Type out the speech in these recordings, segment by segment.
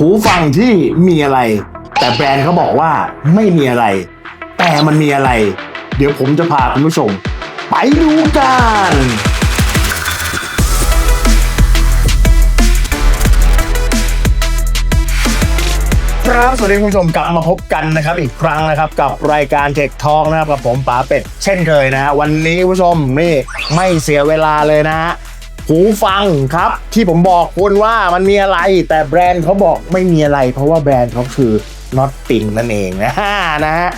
หูฟังที่มีอะไร แต่แบรนด์เขาบอกว่าไม่มีอะไร แต่มันมีอะไร เดี๋ยวผมจะพาคุณผู้ชม ไปดูกันครับสวัสดีคุณผู้ชมกลับมาพบกันนะครับอีกครั้งนะครับกับรายการเทคทองนะครับกับผมป๋าเป็ดเช่นเคยนะฮะวันนี้คุณผู้ชมนี่ไม่เสียเวลาเลยนะฮะ หูฟังครับ ที่ผมบอกคุณว่ามันมีอะไร แต่แบรนด์เขาบอกไม่มีอะไร เพราะว่าแบรนด์เขาคือ Nothing นั่นเองนะฮะนะฮะ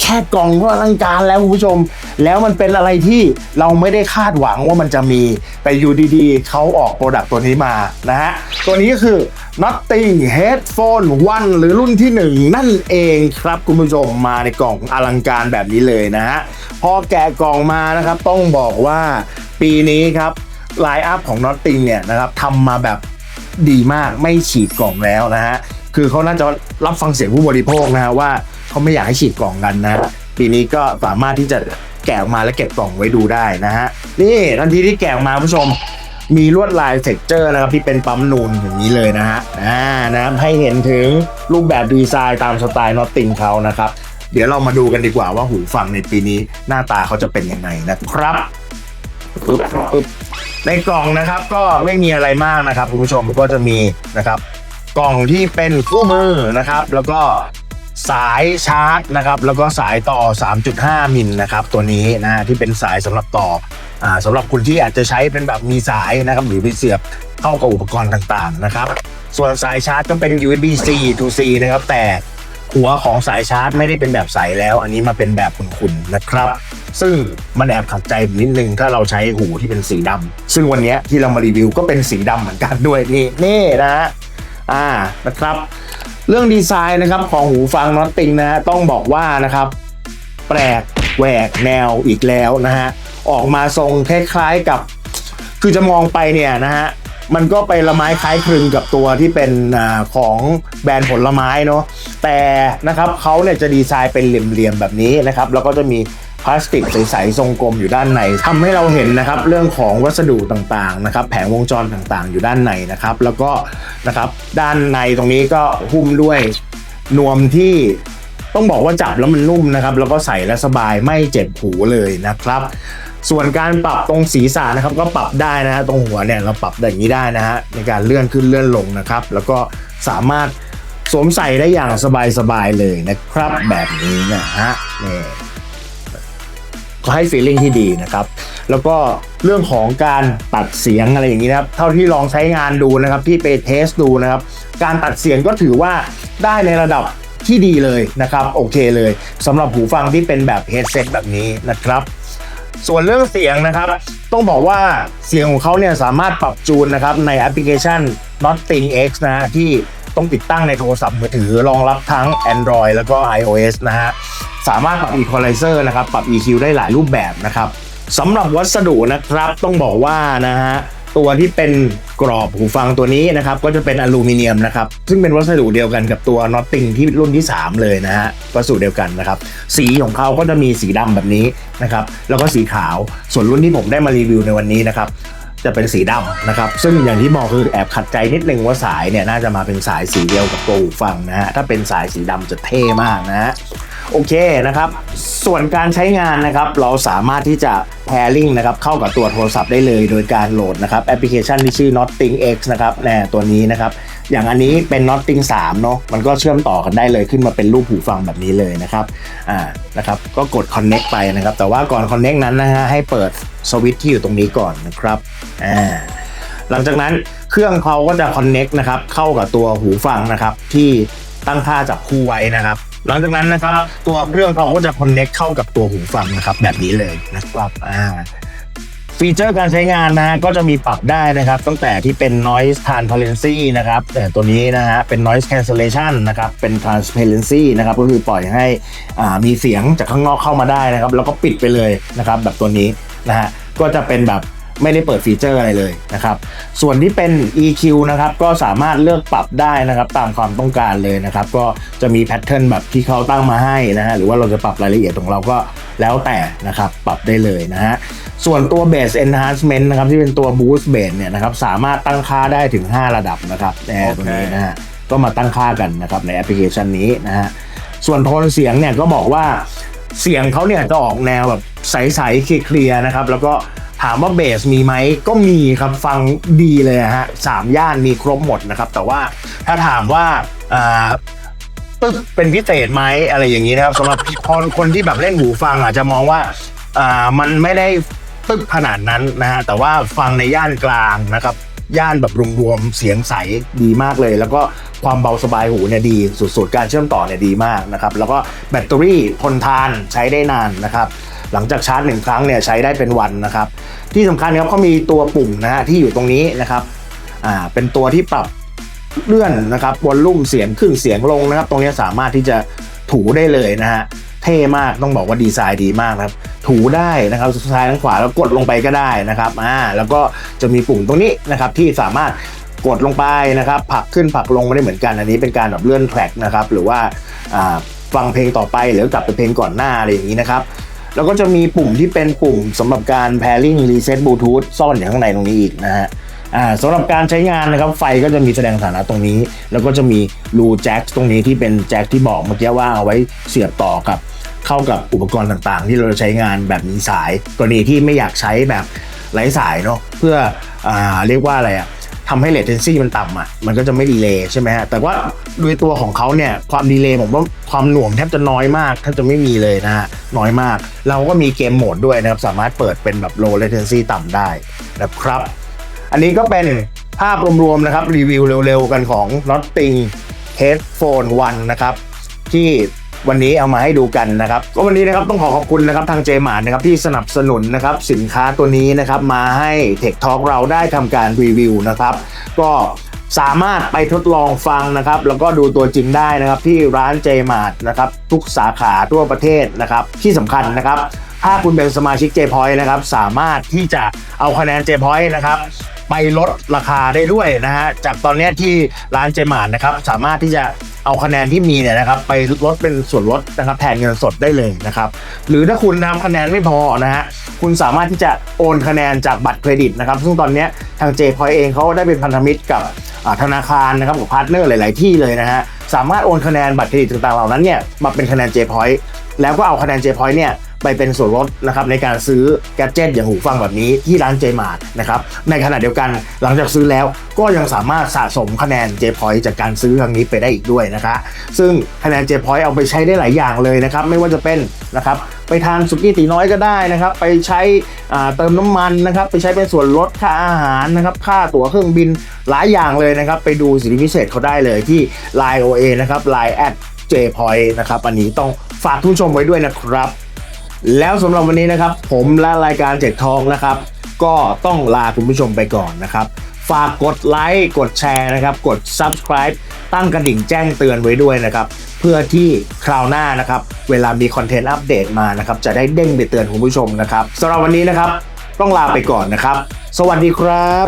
แค่กล่องก็อลังการแล้วคุณผู้ชม แล้วมันเป็นอะไรที่เราไม่ได้คาดหวังว่ามันจะมี แต่อยู่ดีๆ เขาออกโปรดักต์ตัวนี้มานะฮะ ตัวนี้ก็คือ Nothing Headphone One หรือรุ่นที่ 1 นั่นเองครับคุณผู้ชมมาในกล่องอลังการแบบนี้เลยนะฮะ พอแกะกล่องมานะครับต้องบอกว่าปีนี้ครับ ไลน์อัพของ Nothing เนี่ยนะครับทำมาแบบดีมากไม่ฉีดกล่องแล้วนะฮะ คือเขาน่าจะรับฟังเสียงผู้บริโภคนะฮะว่าเขาไม่อยากให้ฉีดกล่องกันนะปีนี้ก็สามารถที่จะแกะออกมาและเก็บกล่องไว้ดูได้นะฮะ นี่ทันทีที่แกะออกมาผู้ชมมีลวดลายเท็กเจอร์นะครับที่เป็นปั๊มนูนอย่างนี้เลยนะฮะอ่านะครับให้เห็นถึงรูปแบบดีไซน์ตามสไตล์นอตติงเขานะครับ เดี๋ยวเรามาดูกันดีกว่าว่าหูฟังในปีนี้หน้าตาเขาจะเป็นยังไงนะครับปึ๊บปึ๊บ ในกล่องนะครับก็ไม่มีอะไรมากนะครับคุณผู้ชมก็จะมีนะครับ กล่องที่เป็นคู่มือนะครับ แล้วก็สายชาร์จนะครับ แล้วก็สายต่อ 3.5 มิลนะครับ ตัวนี้นะที่เป็นสายสำหรับต่ออ่าสำหรับคุณที่อาจจะใช้เป็นแบบมีสายนะครับ หรือไปเสียบเข้ากับอุปกรณ์ต่างๆนะครับ ส่วนสายชาร์จก็เป็น USB-C to C นะครับแต่ หัวของสายชาร์จไม่ได้เป็นแบบใสแล้ว อันนี้มาเป็นแบบขุ่นๆนะครับ ซึ่งมันแอบขัดใจนิดนึงถ้าเราใช้หูที่เป็นสีดำซึ่งวันนี้ที่เรามารีวิวก็เป็นสีดำเหมือนกันด้วยนี่นี่นะฮะอ่านะครับ เรื่องดีไซน์นะครับของหูฟังน็อตติงนะต้องบอกว่านะครับ แปลกแหวกแนวอีกแล้วนะฮะออกมาทรงคล้ายๆกับ คือจะมองไปเนี่ยนะฮะ มันก็ไปละไม้คล้ายคลึงกับตัวที่เป็นของแบรนด์ผลไม้เนาะแต่นะครับเขาเนี่ยจะดีไซน์เป็นเหลี่ยมๆแบบนี้นะครับ แล้วก็จะมีพลาสติกใสๆทรงกลมอยู่ด้านในทำให้เราเห็นนะครับเรื่องของวัสดุต่างๆนะครับ แผงวงจรต่างๆ อยู่ด้านในนะครับ แล้วก็นะครับด้านในตรงนี้ก็หุ้มด้วยนวมที่ต้องบอกว่าจับแล้วมันนุ่มนะครับ แล้วก็ใส่แล้วสบายไม่เจ็บหูเลยนะครับ ส่วนการปรับตรงศีรษะนะครับก็ปรับได้นะฮะตรงหัวเนี่ยเราปรับอย่างนี้ได้นะฮะในการเลื่อนขึ้นเลื่อนลงนะครับ แล้วก็สามารถสวมใส่ได้อย่างสบายๆเลยนะครับ แบบนี้นะฮะนี่ก็ให้ฟีลลิ่งที่ดีนะครับ แล้วก็เรื่องของการตัดเสียงอะไรอย่างนี้นะครับ เท่าที่ลองใช้งานดูนะครับ ที่ไปเทสดูนะครับ การตัดเสียงก็ถือว่าได้ในระดับที่ดีเลยนะครับ โอเคเลยสำหรับหูฟังที่เป็นแบบเฮดเซตแบบนี้นะครับ ส่วนเรื่องเสียงนะครับ ต้องบอกว่าเสียงของเขาเนี่ยสามารถปรับจูนนะครับในแอปพลิเคชัน Nothing X นะฮะที่ต้องติดตั้งในโทรศัพท์มือถือรองรับทั้ง Android แล้วก็ iOS นะฮะสามารถปรับ Equalizer นะครับ ปรับ EQ ได้หลายรูปแบบนะครับสำหรับวัสดุนะครับต้องบอกว่านะฮะ ตัวที่เป็นกรอบหูฟังตัวนี้นะครับก็จะเป็นอลูมิเนียมนะครับซึ่งเป็นวัสดุเดียวกันกับตัว Nothing ที่รุ่นที่ 3 เลยนะฮะวัสดุเดียวกันนะครับสีของเขาก็จะมีสีดำแบบนี้นะครับแล้วก็สีขาวส่วนรุ่นที่ผมได้มารีวิวในวันนี้นะครับจะเป็นสีดำนะครับ ซึ่งอย่างที่บอกคือแอบขัดใจนิดนึงว่าสายเนี่ยน่าจะมาเป็นสายสีเดียวกับตัวหูฟังนะฮะถ้าเป็นสายสีดำจะเท่มากนะฮะ โอเคนะครับ ส่วนการใช้งานนะครับ เราสามารถที่จะ pairing นะครับ เข้ากับตัวโทรศัพท์ได้เลยโดยการโหลดนะครับแอปพลิเคชันที่ชื่อ Nothing X นะครับแน่ตัวนี้นะครับ อย่างอันนี้เป็น Nothing 3 เนาะมันก็เชื่อมต่อกันได้เลยขึ้นมาเป็นรูปหูฟังแบบนี้เลยนะครับอ่านะครับ ก็กด connect ไปนะครับ แต่ว่าก่อน connect นั้นนะฮะให้เปิดสวิตช์ที่อยู่ตรงนี้ก่อนนะครับอ่าหลังจากนั้นเครื่องเขาก็จะ connect นะครับเข้ากับตัวหูฟังนะครับที่ตั้งค่าจับคู่ไว้นะครับ หลังจากนั้นนะครับตัวเครื่องเขาก็จะ connect เข้ากับตัวหูฟังนะครับ แบบนี้เลยนะครับอ่าฟีเจอร์การใช้งานนะฮะก็จะมีปรับได้นะครับ ตั้งแต่ที่เป็น noise transparency นะครับ แต่ตัวนี้นะฮะเป็น noise cancellation นะครับ เป็น transparency นะครับ ก็คือปล่อยให้อ่ามีเสียงจากข้างนอกเข้ามาได้นะครับ แล้วก็ปิดไปเลยนะครับ แบบตัวนี้นะฮะก็จะเป็นแบบ ไม่ได้เปิดฟีเจอร์อะไรเลยนะครับ ส่วนที่เป็น EQ นะครับ ก็สามารถเลือกปรับได้นะครับ ตามความต้องการเลยนะครับ ก็จะมีแพทเทิร์นแบบที่เขาตั้งมาให้นะฮะ หรือว่าเราจะปรับรายละเอียดของเราก็แล้วแต่นะครับ ปรับได้เลยนะฮะ ส่วนตัว Base Enhancement นะครับ ที่เป็นตัว Boost Base เนี่ยนะครับ สามารถตั้งค่าได้ถึง 5 ระดับนะครับแน่โอเคตัวนี้นะฮะ ก็มาตั้งค่ากันนะครับในแอปพลิเคชันนี้นะฮะ ส่วนโทนเสียงเนี่ยก็บอกว่าเสียงเขาเนี่ยจะออกแนวแบบใสๆเคลียร์ๆนะครับ แล้วก็ ถามว่าเบสมีไหมก็มีครับฟังดีเลยฮะสามย่านมีครบหมดนะครับ แต่ว่าถ้าถามว่าอ่าปึ๊บเป็นพิเศษไหมอะไรอย่างนี้นะครับสำหรับพอคนที่แบบเล่นหูฟังอาจจะมองว่าอ่ามันไม่ได้ปึ๊บขนาดนั้นนะฮะแต่ว่าฟังในย่านกลางนะครับย่านแบบรวมๆเสียงใสดีมากเลย แล้วก็ความเบาสบายหูเนี่ยดีสุดๆ การเชื่อมต่อเนี่ยดีมากนะครับ แล้วก็แบตเตอรี่ทนทานใช้ได้นานนะครับ หลังจากชาร์จหนึ่งครั้งเนี่ยใช้ได้เป็นวันนะครับ ที่สำคัญครับเขามีตัวปุ่มนะฮะที่อยู่ตรงนี้นะครับอ่าเป็นตัวที่ปรับเลื่อนนะครับวอลลุ่มเสียงขึ้นเสียงลงนะครับ ตรงนี้สามารถที่จะถูได้เลยนะฮะเท่มากต้องบอกว่าดีไซน์ดีมากนะครับ ถูได้นะครับซ้ายทั้งขวาแล้วกดลงไปก็ได้นะครับอ่าแล้วก็จะมีปุ่มตรงนี้นะครับที่สามารถกดลงไปนะครับผลักขึ้นผลักลงไม่ได้เหมือนกันอันนี้เป็นการแบบเลื่อนแทร็กนะครับหรือว่าอ่าฟังเพลงต่อไปหรือกลับไปเพลงก่อนหน้าอะไรอย่างนี้นะครับ แล้วก็จะมีปุ่มที่เป็นปุ่มสำหรับการ pairing reset bluetooth ซ่อนอยู่ข้างในตรงนี้อีกนะฮะสำหรับการใช้งานนะครับไฟก็จะมีแสดงสถานะตรงนี้ แล้วก็จะมีรูแจ็คตรงนี้ที่เป็นแจ็คที่บอกเมื่อกี้ว่าเอาไว้เสียบต่อกับเข้ากับอุปกรณ์ต่างๆ ที่เราจะใช้งานแบบมีสายกรณีที่ไม่อยากใช้แบบไร้สายเนาะเพื่ออเรียกว่าอะไรอะ ทำให้ latency มันต่ำอะมันก็จะไม่ดีเลย์ใช่ไหมฮะแต่ว่าด้วยตัวของเขาเนี่ยความดีเลย์ผมว่าความหน่วงแทบจะน้อยมากแทบจะไม่มีเลยนะฮะน้อยมาก เราก็มีเกมโหมดด้วยนะครับ สามารถเปิดเป็นแบบ low latency ต่ำได้นะครับ อันนี้ก็เป็นภาพรวมๆนะครับ รีวิวเร็วๆกันของ Notting Headphone 1 นะครับ ที่ วันนี้เอามาให้ดูกันนะครับก็วันนี้นะครับต้องขอขอบคุณนะครับทางเจมาร์นะครับที่สนับสนุนนะครับสินค้าตัวนี้นะครับมาให้ Tech Talk เราได้ทำการรีวิวนะครับก็สามารถไปทดลองฟังนะครับ แล้วก็ดูตัวจริงได้นะครับ ที่ร้านเจมาร์นะครับ ทุกสาขาทั่วประเทศนะครับ ที่สำคัญนะครับ ถ้าคุณเป็นสมาชิก J-Point นะครับ สามารถที่จะเอาคะแนน J-Point นะครับ ไปลดราคาได้ด้วยนะฮะจากตอนนี้ที่ร้านเจมานนะครับ สามารถที่จะ เอาคะแนนที่มีเนี่ยนะครับไปลดเป็นส่วนลดนะครับแทนเงินสดได้เลยนะครับหรือถ้าคุณทำคะแนนไม่พอนะฮะคุณสามารถที่จะโอนคะแนนจากบัตรเครดิตนะครับซึ่งตอนนี้ทาง J-Point เองเขาได้เป็นพันธมิตรกับธนาคารนะครับกับพาร์ทเนอร์หลาย ๆ ที่เลยนะฮะสามารถโอนคะแนนบัตรเครดิตต่าง ๆ เหล่านั้นเนี่ยมาเป็นคะแนน J-Point แล้วก็เอาคะแนน J-Point เนี่ย ไปเป็นส่วนลดนะครับในการซื้อแกดเจิตอย่างหูฟังแบบนี้ที่ร้าน j m a r t นะครับในขณะเดียวกันหลังจากซื้อแล้วก็ยังสามารถสะสมคะแนน J Point จากการซื้อครั้งนี้ไปได้อีกด้วยนะคะซึ่งคะแนน J Point เอาไปใช้ได้หลายอย่างเลยนะครับไม่ว่าจะเป็นนะครับไปทานสุกี้ตีน้อยก็ได้นะครับ ไปใช้เติมน้ำมันนะครับ ไปใช้เป็นส่วนลดค่าอาหารนะครับ ค่าตั๋วเครื่องบินหลายอย่างเลยนะครับ ไปดูสิทธิพิเศษเขาได้เลยที่ Line OA นะครับ Line at J Point นะครับ อันนี้ต้องฝากทุกชมไว้ด้วยนะครับ แล้วสำหรับวันนี้นะครับ ผมและรายการเจ็ดทองนะครับ ก็ต้องลาคุณผู้ชมไปก่อนนะครับ ฝากกดไลค์กดแชร์นะครับ กด Subscribe ตั้งกระดิ่งแจ้งเตือนไว้ด้วยนะครับ เพื่อที่คราวหน้านะครับ เวลามีคอนเทนต์อัปเดตมานะครับ จะได้เด้งไปเตือนคุณผู้ชมนะครับสำหรับวันนี้นะครับ ต้องลาไปก่อนนะครับ สวัสดีครับ